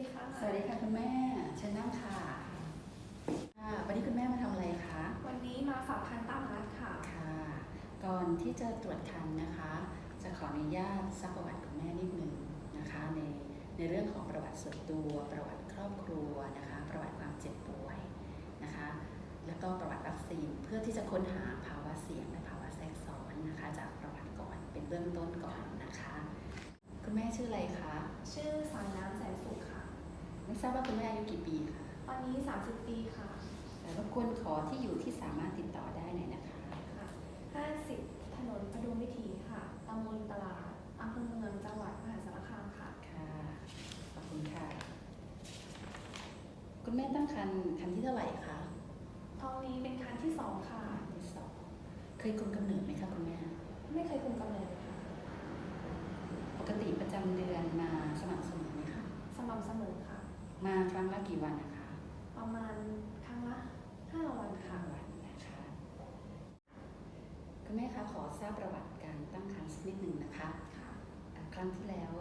ีค่ะ สวัสดีค่ะคุณแม่เชิญนั่งค่ะค่ะวันนี้คุณแม่มาทำอะไรคะ วันนี้มาฝากคันตามรัดค่ะ ค่ะ ก่อนที่จะตรวจคันนะคะ จะขออนุญาตซักประวัติคุณแม่นิดนึงนะคะ ในในเรื่องของประวัติส่วนตัว ประวัติครอบครัวนะคะ ประวัติความเจ็บป่วยนะคะ แล้วก็ประวัติวัคซีนเพื่อที่จะค้นหาภาวะเสี่ยงและภาวะแทรกซ้อนนะคะ จากประวัติก่อนเป็นเบื้องต้นก่อนนะคะ คุณแม่ชื่ออะไรคะ ชื่อสายน้ำแสนสุขค่ะ ไม่ทราบว่าคุณแม่อายุกี่ปีคะตอนนี้ 30 ปีค่ะแต่รบกวนขอที่อยู่ที่สามารถติดต่อได้หน่อยนะคะ ค่ะ 50 ถนนพดุงวิถีค่ะตำบลตลาดอำเภอเมืองจังหวัดมหาสารคามค่ะ ค่ะ ขอบคุณค่ะ คุณแม่ตั้งครรภ์ครรภ์ที่เท่าไหร่คะท้องนี้เป็นครั้งที่2ค่ะครรภ์ที่สองเคยคุมกำเนิดไหมคะคุณแม่ ไม่เคยคุมกำเนิดค่ะ ปกติประจำเดือนมาสม่ำเสมอไหมคะ สม่ำเสมอค่ะ มาครั้งละกี่วันนะคะ ประมาณครั้งละ5วันห้าค่ะ วันนะคะคุณแม่คะขอทราบประวัติการตั้งครรภ์สักนิดหนึ่งนะคะค่ะอ่าครั้งที่แล้ว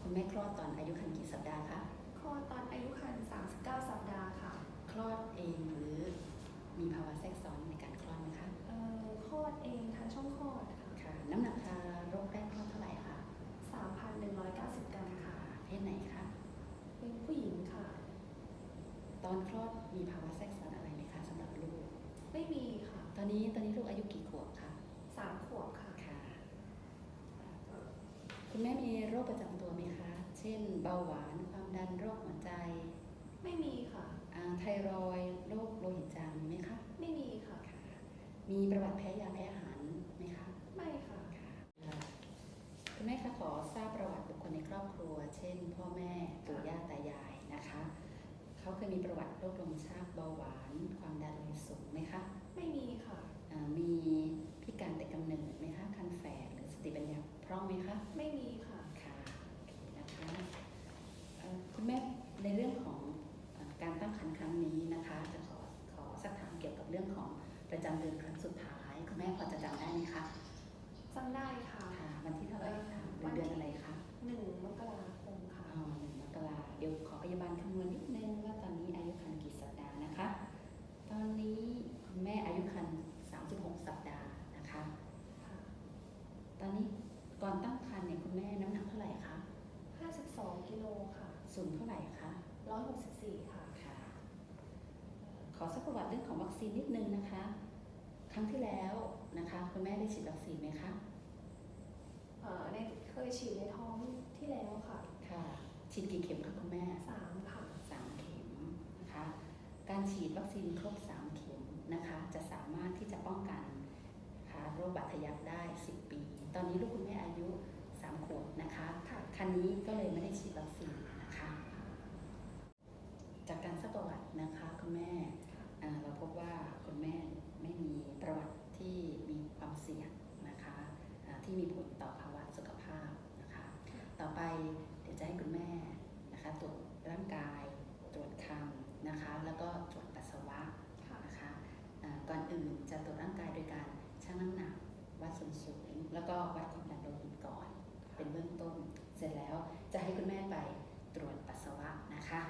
คุณแม่คลอดตอนอายุครรภ์กี่สัปดาห์คะคลอดตอนอายุครรภ์39 สัปดาห์ค่ะคลอดเองหรือมีภาวะแทรกซ้อนในการคลอดไหมคะเอ่อคลอดเองทางช่องคลอดค่ะค่ะ น้ำหนักทารกแรกคลอดเท่าไหร่คะ3,190กรัมค่ะ เพศไหนคะเป็น ผู้หญิงค่ะ ตอนคลอดมีภาวะแทรกซ้อนอะไรไหมคะสำหรับลูก ไม่มีค่ะ ตอนนี้ตอนนี้ลูกอายุกี่ขวบคะ3ขวบค่ะ ค่ะ คุณแม่มีโรคประจำตัวไหมคะ เช่น เบาหวาน ความดันโรคหัวใจ ไม่มีค่ะอ่าไทรอยด์โรคโลหิตจางมีไหมคะ ไม่มีค่ะค่ะมีประวัติแพ้ยาแพ้อาหารไหมคะ ไม่ค่ะ ค่ะคุณแม่คะขอทราบประวัติบุคคลในครอบครัว เช่น พ่อแม่ปู่ย่าตายายนะคะ เขาเคยมีประวัติโรคลมชักเบาหวาน ความดันโลหิตสูงไหมคะไม่มีค่ะอ่ามีพิการแต่กำเนิดไหมคะคันแฝดหรือสติปัญญาพร่องไหมคะ ไม่มีค่ะค่ะโอเคนะคะเอ่อคุณแม่ในเรื่องของเอ่อการตั้งครรภ์ครั้งนี้นะคะ จะขอขอสักถามเกี่ยวกับเรื่องของประจำเดือนครั้งสุดท้าย คุณแม่พอจะจำได้ไหมคะ จำได้ค่ะ ค่ะวันที่เท่าไหร่คะหรือเดือนอะไรคะหนึ่งมกราคมค่ะ อ๋อหนึ่งมกราเดี๋ยวขอพยาบาลคำนวณนิดนึงว่าตอนนี้อายุครรภ์กี่สัปดาห์นะคะ ตอนนี้คุณแม่อายุครรภ์36 สัปดาห์นะคะ ค่ะตอนนี้ก่อนตั้งครรภ์เนี่ยคุณแม่น้ำหนักเท่าไหร่คะ52กิโลค่ะสูงเท่าไหร่คะ164ค่ะ ค่ะ ขอสักประวัติเรื่องของวัคซีนนิดนึงนะคะค รั้งที่แล้วนะคะคุณแม่ได้ฉีดวัคซีนไหมคะเอ่อในเคยฉีดในท้องที่แล้วค่ะ ค่ะ ฉีดกี่เข็มคะคุณแม่3ค่ะสามเข็มนะคะ การฉีดวัคซีนครบสามเข็มนะคะ จะสามารถที่จะป้องกันนะคะโรคบาดทะยักได้ 10 ปี ตอนนี้ลูกคุณแม่อายุ3ขวบนะคะค่ะคันนี้ก็เลยไม่ได้ฉีดวัคซีนนะคะ จากการสักประวัตินะคะคุณแม่ค่ะอ่าเราพบว่าคุณแม่ ไม่มีประวัติที่มีความเสี่ยงนะคะที่มีผลต่อภาวะสุขภาพนะคะ ต่อไปเดี๋ยวจะให้คุณแม่นะคะตรวจร่างกาย ตรวจคันนะคะ แล้วก็ตรวจปัสสาวะนะคะก่อนอื่นจะตรวจร่างกายโดยการชั่งน้ำหนักวัดส่วนสูงแล้วก็วัดความดันโลหิตก่อน เป็นเบื้องต้น เสร็จแล้วจะให้คุณแม่ไปตรวจปัสสาวะนะคะ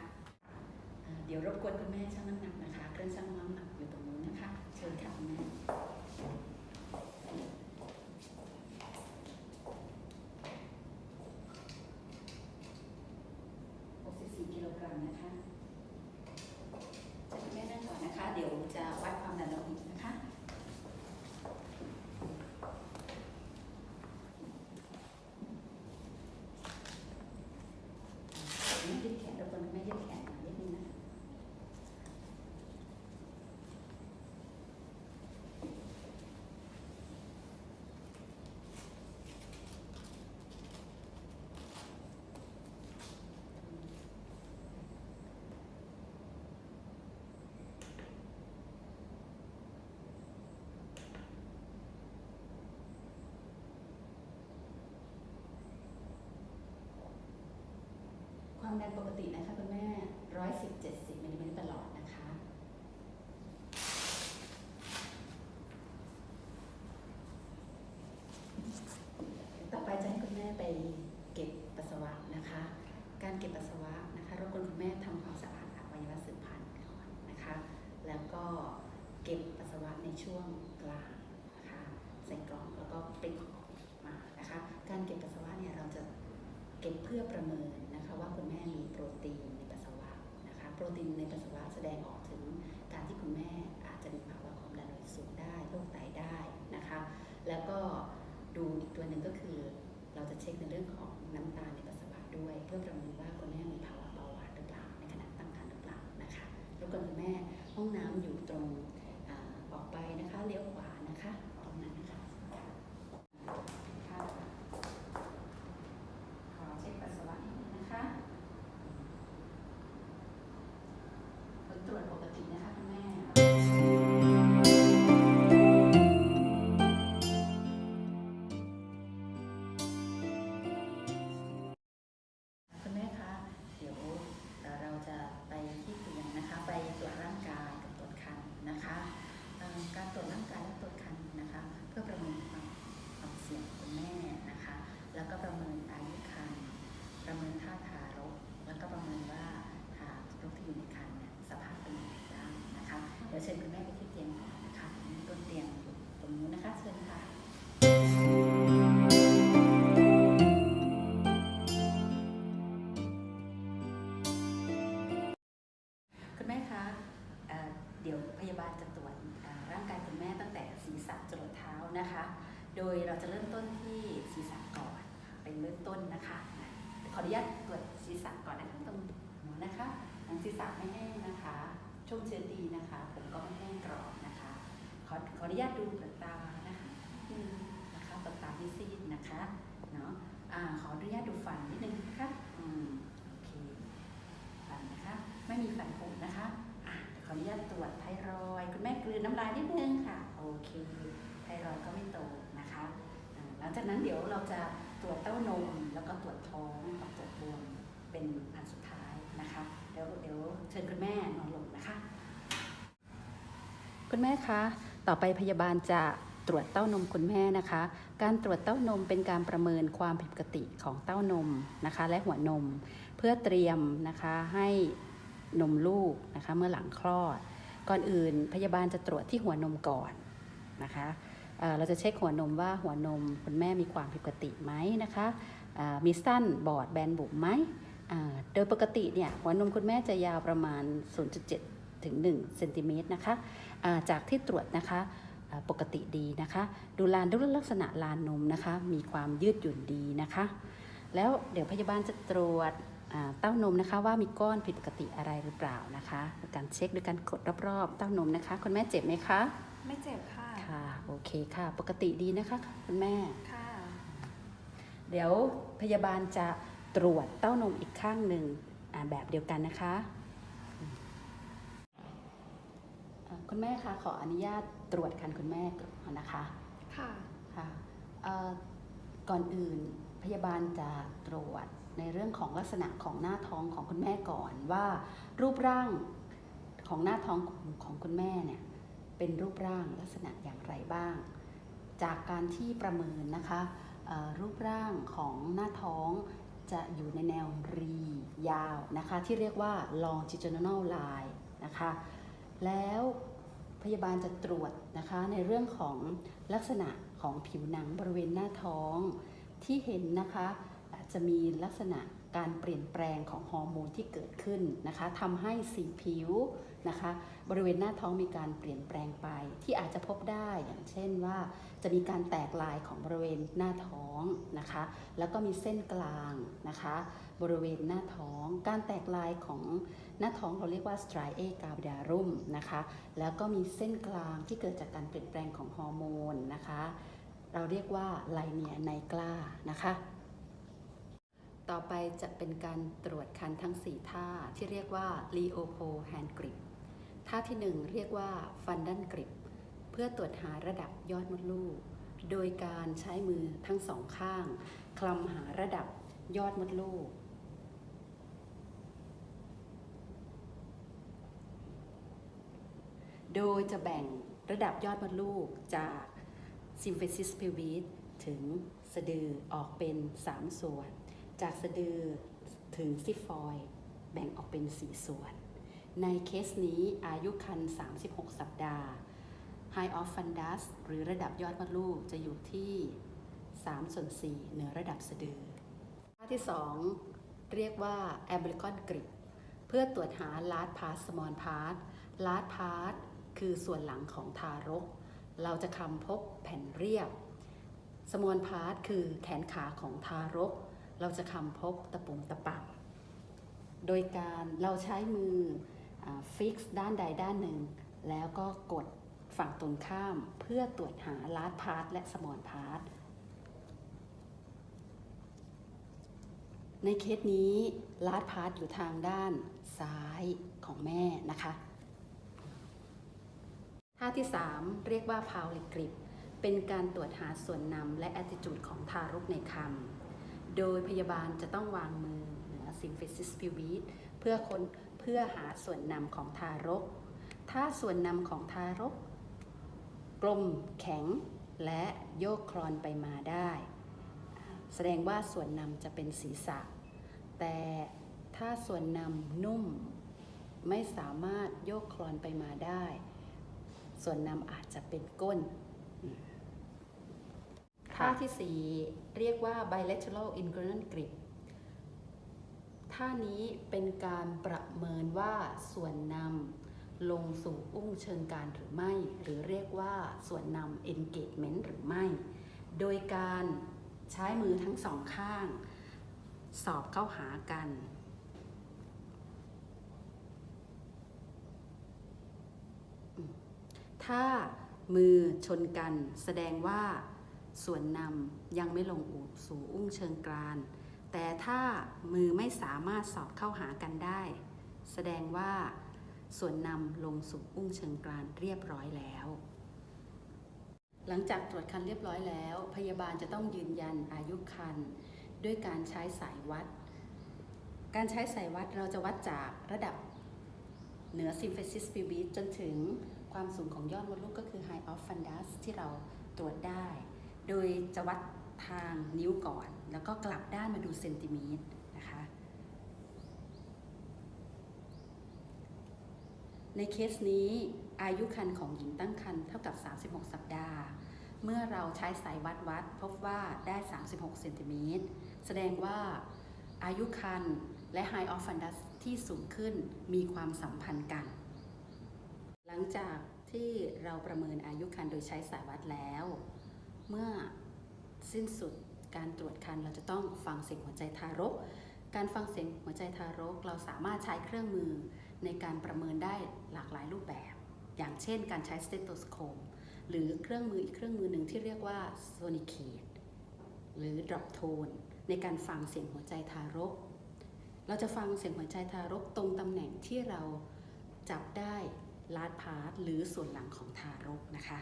เดี๋ยวรบกวนคุณแม่ชั่งน้ำหนักนะคะ เครื่องชั่งน้ำหนัก นะคะ เชิญค่ะคุณแม่ 64กิโลกรัมนะคะจะคุณแม่นั่งก่อนนะคะ เดี๋ยวจะวัดความดันโลหิตนะคะ แม่ยืดแขนรบกวนแม่ยืดแขนหน่อยนิดนึงนะ ความดันปกตินะคะคุณแม่ร้อยสิบเจ็ดสิบมิลลิเมตรตลอดนะคะ ต่อไปจะให้คุณแม่ไปเก็บปัสสาวะนะคะ การเก็บปัสสาวะนะคะรบกวนคุณแม่ทำความสะอาดอวัยวะสืบพันธุ์ก่อนนะคะ แล้วก็เก็บปัสสาวะในช่วงกลางนะคะ ใส่กล่องแล้วก็ ก็บเพื่อประเมินนะคะว่าคุณแม่มีโปรตีนในปัสสาวะนะคะโปร ตีนในปัสสาวะแสดงออกถึงการที่คุณแม่อาจจะมีภาวะความดันโลหิตสูงได้โรคไตได้นะคะ แล้วก็ดูอีกตัวหนึ่งก็คือ เราจะเช็คในเรื่องของน้ำตาลในปัสสาวะด้วย เพื่อประเมินว่าคุณแม่มีภาวะเบาหวานหรือเปล่าในขณะตั้งครรภ์หรือเปล่านะคะแล้วก็คุณแม่ห้องน้ำอยู่ตรงออกไปนะคะเลี้ยวขวานะคะ โดยเราจะเริ่มต้นที่ศีรษะก่อนเป็นเริ่มต้นนะคะขออนุญาตตรวจศีรษะก่อนนะคะตรงหัวนะคะหนังศีรษะไม่แห้งนะคะชุ่มชื้นดีนะคะ ผมก็ไม่แห้งกรอบนะคะ ขอขออนุญาตดูเปลือกตานะคะนะคะเปลือกตาที่ซีดนะคะเนาะอ่าขออนุญาตดูฟันนิดนึงนะคะอืมโอเคฟันนะคะ ไม่มีฟันผุนะคะอะเดี๋ยวขออนุญาตตรวจไทรอยด์คุณแม่กลืนน้ำลายนิดนึงค่ะ โอเค ไทรอยก็ไม่โต นะคะหลังจากนั้นเดี๋ยวเราจะตรวจเต้านม แล้วก็ตรวจท้องกับตรวจบวมเป็นอันสุดท้ายนะคะเดี๋ยวเดี๋ยวเชิญคุณแม่นอนลงนะคะ คุณแม่คะต่อไปพยาบาลจะตรวจเต้านมคุณแม่นะคะ การตรวจเต้านมเป็นการประเมินความผิดปกติของเต้านมนะคะ และหัวนม เพื่อเตรียมนะคะให้นมลูกนะคะเมื่อหลังคลอด ก่อนอื่นพยาบาลจะตรวจที่หัวนมก่อนนะคะ เราจะเช็คหัวนมว่าหัวนมคุณแม่มีความผิดปกติไหมนะคะมีสั้นบอดแบนบุ๋มไหมโดยปกติเนี่ยหัวนมคุณแม่จะยาวประมาณ 0.7 ถึง 1 เซนติเมตรนะคะาจากที่ตรวจนะคะปกติดีนะคะ ดูลานดูลักษณะลานนมนะคะ มีความยืดหยุ่นดีนะคะ แล้วเดี๋ยวพยาบาลจะตรวจเต้านมนะคะว่ามีก้อนผิดปกติอะไรหรือเปล่านะคะโดยการเช็คโดยการกดรอบๆเต้านมนะคะ คุณแม่เจ็บไหมคะ ไม่เจ็บค่ะ โอเคค่ะ ปกติดีนะคะคุณแม่ ค่ะ เดี๋ยวพยาบาลจะตรวจเต้านมอีกข้างหนึ่งอ่าแบบเดียวกันนะคะอ่าคุณแม่คะขออนุญาตตรวจคันคุณแม่ก่อนนะคะ ค่ะ ค่ะเอ่อก่อนอื่นพยาบาลจะตรวจในเรื่องของลักษณะของหน้าท้องของคุณแม่ก่อนว่า รูปร่างของหน้าท้องของของคุณแม่เนี่ย เป็นรูปร่างลักษณะอย่างไรบ้าง จากการที่ประเมินนะคะรูปร่างของหน้าท้องจะอยู่ในแนวรียาวนะคะที่เรียกว่า longitudinal line นะคะแล้วพยาบาลจะตรวจนะคะในเรื่องของลักษณะของผิวหนังบริเวณหน้าท้องที่เห็นนะคะอาจจะมีลักษณะการเปลี่ยนแปลงของฮอร์โมนที่เกิดขึ้นนะคะทำให้สีผิว นะคะ บริเวณหน้าท้องมีการเปลี่ยนแปลงไป ที่อาจจะพบได้อย่างเช่นว่า จะมีการแตกลายของบริเวณหน้าท้องนะคะ แล้วก็มีเส้นกลางนะคะ บริเวณหน้าท้อง การแตกลายของหน้าท้องเราเรียกว่า striae gravidarum นะคะ แล้วก็มีเส้นกลางที่เกิดจากการเปลี่ยนแปลงของฮอร์โมนนะคะ เราเรียกว่าไลเนียไนกลานะคะต่อไปจะเป็นการตรวจคันทั้ง 4 ท่าที่เรียกว่า Leopo hand grip ท่าที่ 1 เรียกว่า Fundal grip เพื่อตรวจหาระดับยอดมดลูก โดยการใช้มือทั้งสองข้าง คลำหาระดับยอดมดลูก โดยจะแบ่งระดับยอดมดลูกจาก symphysis pelvis ถึงสะดือออกเป็น 3 ส่วน จากสะดือถึงซิฟอยด์แบ่งออกเป็น 4 ส่วน ในเคสนี้อายุคัน 36 สัปดาห์ High of Fundus หรือระดับยอดมดลูกจะอยู่ที่3ส่วน4เหนือระดับสะดือท่าที่ 2 เรียกว่า a m b l i c o n grip เพื่อตรวจหา large part small part large part คือส่วนหลังของทารก เราจะคำพบแผ่นเรียบ small part คือแขนขาของทารก เราจะคำพบตะปุ่มตะปักโดยการเราใช้มือ ฟิกซ์ด้านใดด้านหนึ่ง แล้วก็กดฝั่งตรงข้ามเพื่อตรวจหา large part และ small part ในเคสนี้ลาดพาร์ทอยู่ทางด้านซ้ายของแม่นะคะท่าที่ 3 เรียกว่า p o w l i grip เป็นการตรวจหาส่วนนำและ attitude ของทารกในครรภ์โดยพยาบาลจะต้องวางมือเหนือ symphysis pubis เพื่อคน พื่อหาส่วนนำของทารก ถ้าส่วนนำของทารก กลมแข็งและโยกคลอนไปมาได้ แสดงว่าส่วนนำจะเป็นศีรษะ แต่ถ้าส่วนนำนุ่ม ไม่สามารถโยกคลอนไปมาได้ ส่วนนำอาจจะเป็นก้นอืมท่าที่ 4 เรียกว่า bilateral inguinal grip ท่านี้เป็นการประเมินว่าส่วนนำลงสู่อุ้งเชิงกรานหรือไม่ หรือเรียกว่าส่วนนำ engagement หรือไม่ โดยการใช้มือทั้งสองข้าง สอบเข้าหากัน ถ้ามือชนกันแสดงว่าส่วนนำยังไม่ลงอูสู่อุ้งเชิงกราน แต่ถ้ามือไม่สามารถสอบเข้าหากันได้ แสดงว่าส่วนนำลงสู่อุ้งเชิงกรานเรียบร้อยแล้ว หลังจากตรวจคันเรียบร้อยแล้ว พยาบาลจะต้องยืนยันอายุคันด้วยการใช้สายวัด การใช้สายวัดเราจะวัดจากระดับเหนือ symphysis pubis จนถึงความสูงของยอดมดลูกก็คือ high of fundus ที่เราตรวจได้ โดยจะวัด ทางนิ้วก่อน แล้วก็กลับด้านมาดูเซนติเมตรนะคะ ในเคสนี้อายุคันของหญิงตั้งครรภ์เท่ากับ 36 สัปดาห์ เมื่อเราใช้สายวัดวัด พบว่าได้ 36 เซนติเมตร แสดงว่าอายุคันและ High of Fundus ที่สูงขึ้นมีความสัมพันธ์กัน หลังจากที่เราประเมินอายุคันโดยใช้สายวัดแล้ว เมื่อ สิ้นสุด การตรวจคันเราจะต้องฟังเสียงหัวใจทารก การฟังเสียงหัวใจทารก เราสามารถใช้เครื่องมือในการประเมินได้หลากหลายรูปแบบ อย่างเช่น การใช้สเตโตสโคปหรือเครื่องมืออีกเครื่องมือหนึ่งที่เรียกว่าโซนิเคตหรือ drop tone ในการฟังเสียงหัวใจทารก เราจะฟังเสียงหัวใจทารกตรงตำแหน่งที่เราจับได้ลาดพาร์ทหรือส่วนหลังของทารกนะคะ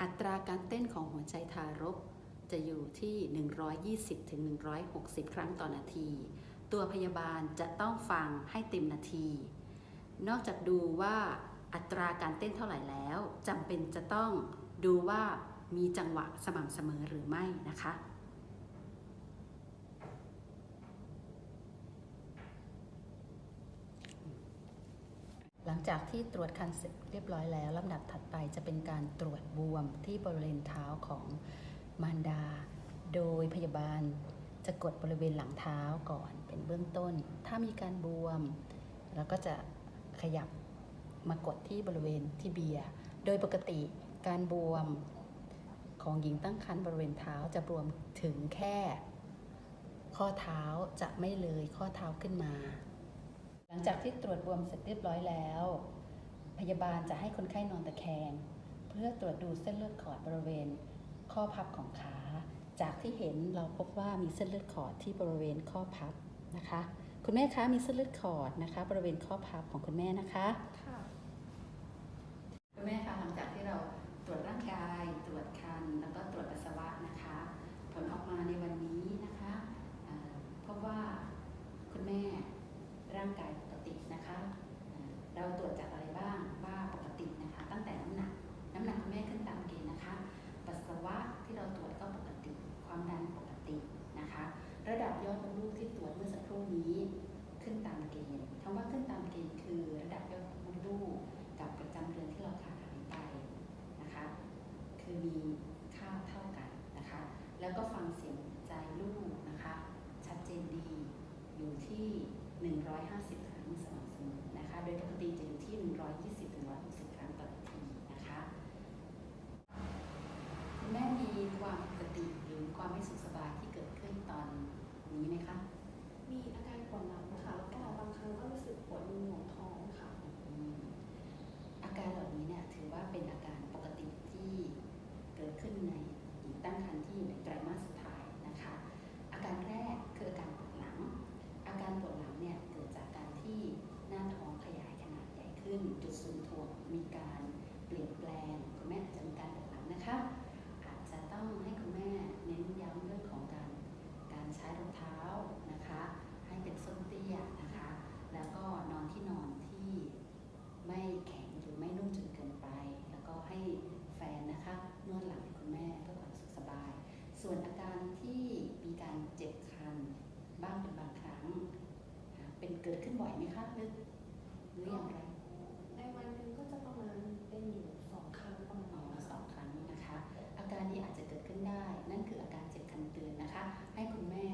อัตราการเต้นของหัวใจทารก จะอยู่ที่ 120-160 ครั้งต่อนาที ตัวพยาบาลจะต้องฟังให้เต็มนาที นอกจากดูว่าอัตราการเต้นเท่าไหร่แล้วจำเป็นจะต้องดูว่ามีจังหวะสม่ำเสมอหรือไม่นะคะ ห ลังจากที่ตรวจคันเสร็จเรียบร้อยแล้วลำดับถัดไปจะเป็นการตรวจบวมที่บริเวณเท้าของมารดา โดยพยาบาลจะกดบริเวณหลังเท้าก่อนเป็นเบื้องต้น ถ้ามีการบวม แล้วก็จะขยับมากดที่บริเวณที่เบียโดยปกติการบวมของหญิงตั้งครรภ์บริเวณเท้าจะบวมถึงแค่ ข้อเท้าจะไม่เลยข้อเท้าขึ้นมา หลังจากที่ตรวจบวมเสร็จเรียบร้อยแล้ว พยาบาลจะให้คนไข้นอนตะแคง เพื่อตรวจดูเส้นเลือดขอดบริเวณ ข้อพับของขา จากที่เห็นเราพบว่ามีเส้นเลือดขอดที่บริเวณข้อพับนะคะ คุณแม่คะมีเส้นเลือดขอดนะคะ บริเวณข้อพับของคุณแม่นะคะ แล้วก็ฟังเสียงใจลูกนะคะ ชัดเจนดีอยู่ที่ 150 ครั้งสม่ำเสมอนะคะ โดยปกติจะอยู่ที่ 120-160 ครั้งต่อนาทีนะคะคุณแม่มีความปกติหรือความไม่สุขสบายที่เกิดขึ้นตอนนี้ไหมคะ บ่อยไหมคะหรือหรืออย่างไร ในวันหนึงก็จะประมาณเป็นอยู่สองครั้งประมาณ อ๋อ นี้ ส ค่ะ องครั้งนะคะ อาการนี้อาจจะเกิดขึ้นได้ นั่นคืออาการเจ็บคันเตือนนะคะ ให้คุณแม่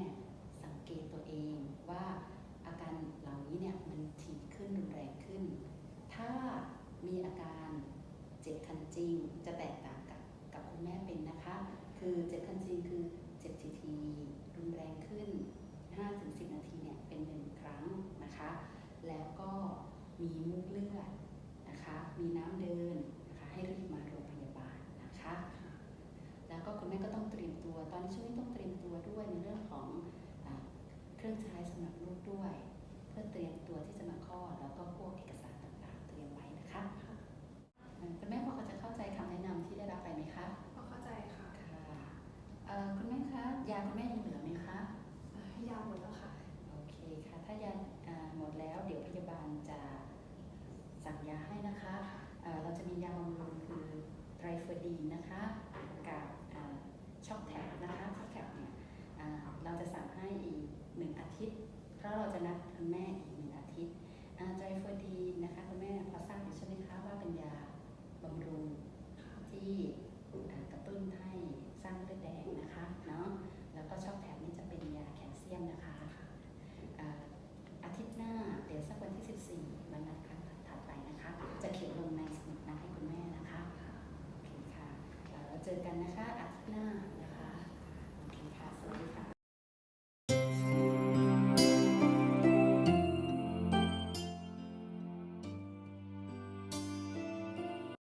สังเกตตัวเองว่าอาการเหล่านี้เนี่ยมันถี่ขึ้นรุนแรงขึ้น ถ้ามีอาการเจ็บคันจริงจะแตกต่างกับกับคุณแม่เป็นนะคะ คือเจ็บคันจริงคือเจ็บทีทีรุนแรงขึ้น 5-10 นาทีเนี่ยเป็นหนึ่งครั้งนะคะ แล้วก็มีมุกเลือดนะคะ มีน้ำเดินนะคะให้รีบมาโรงพยาบาลนะคะ แล้วก็คุณแม่ก็ต้องเตรียมตัว ตอนนี้ ช่วงนี้ต้องเตรียมตัวด้วยในเรื่องของอาเครื่องใช้สำหรับลูกด้วย เพื่อเตรียมตัวที่จะมาคลอดแล้วก็พวกเอกสารต่างๆ เตรียมไว้นะคะค่ะเอ่อคุณแม่พอจะเข้าใจคำแนะนำที่ได้รับไปไหมคะพอเข้าใจค่ะค่ะเอ่อคุณแม่คะยาคุณแม่ยังเหลือไหมคะอ่ายาหมดแล้วค่ะโอเคค่ะถ้ายาอ่าหมดแล้วเดี๋ยวพยาบาลจะสั่งยาให้นะคะเอ่อเราจะมียาบำรุงคือไตรเฟอร์ดีนนะคะกับอ่า ช็อกแท็บนะคะช็อกแท็บเนี่ยเราจะสั่งให้อีกหนึ่งอาทิตย์ เพราะเราจะนัดคุณแม่อีกหนึ่งอาทิตย์อ่าไตรเฟอร์ดีนะคะคุณแม่พอทราบอยู่ใช่ไหมคะว่าเป็นยาบำรุงที่กระตุ้นให้สร้างเลือดแดงนะคะเนาะแล้วก็ช็อกแถบนี้จะเป็นยาแคลเซียมนะคะอ่าอาทิตย์หน้าเดี๋ยวสักวันที่ 14วันนัดครั้งถัดไปนะคะ จะเขียนลงในสมุดนัดให้คุณแม่นะคะโอเคค่ะเอ่อเจอกันนะคะ